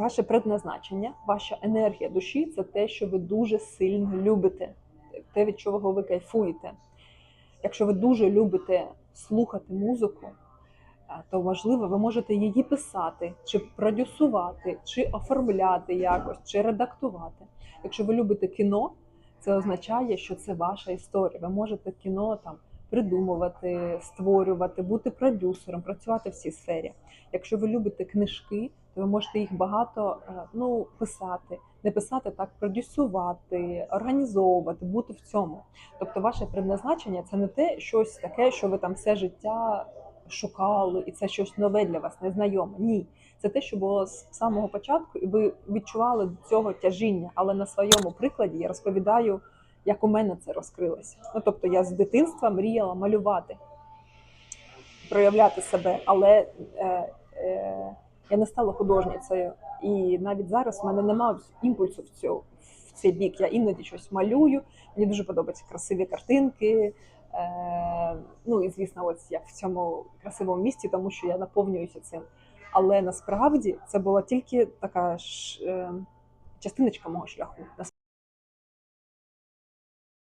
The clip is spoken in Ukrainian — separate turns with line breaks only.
Ваше предназначення, ваша енергія душі це те, що ви дуже сильно любите, те, від чого ви кайфуєте. Якщо ви дуже любите слухати музику, то важливо, ви можете її писати, чи продюсувати, чи оформляти якось, чи редактувати. Якщо ви любите кіно, це означає, що це ваша історія. Ви можете кіно там придумувати, створювати, бути продюсером, працювати в цій сфері. Якщо ви любите книжки, то ви можете їх багато е, ну, писати, не писати так, продюсувати, організовувати, бути в цьому. Тобто, ваше предназначення це не те щось таке, що ви там все життя шукали, і це щось нове для вас, незнайоме. Ні, це те, що було з самого початку, і ви відчували до цього тяжіння. Але на своєму прикладі я розповідаю, як у мене це розкрилося. Ну тобто, я з дитинства мріяла малювати, проявляти себе, але е, е, я не стала художницею. І навіть зараз в мене немає імпульсу в цю в цей бік. Я іноді щось малюю. Мені дуже подобаються красиві картинки. Е, ну і звісно, ось я в цьому красивому місті, тому що я наповнююся цим. Але насправді це була тільки така ж е, частиночка мого шляху.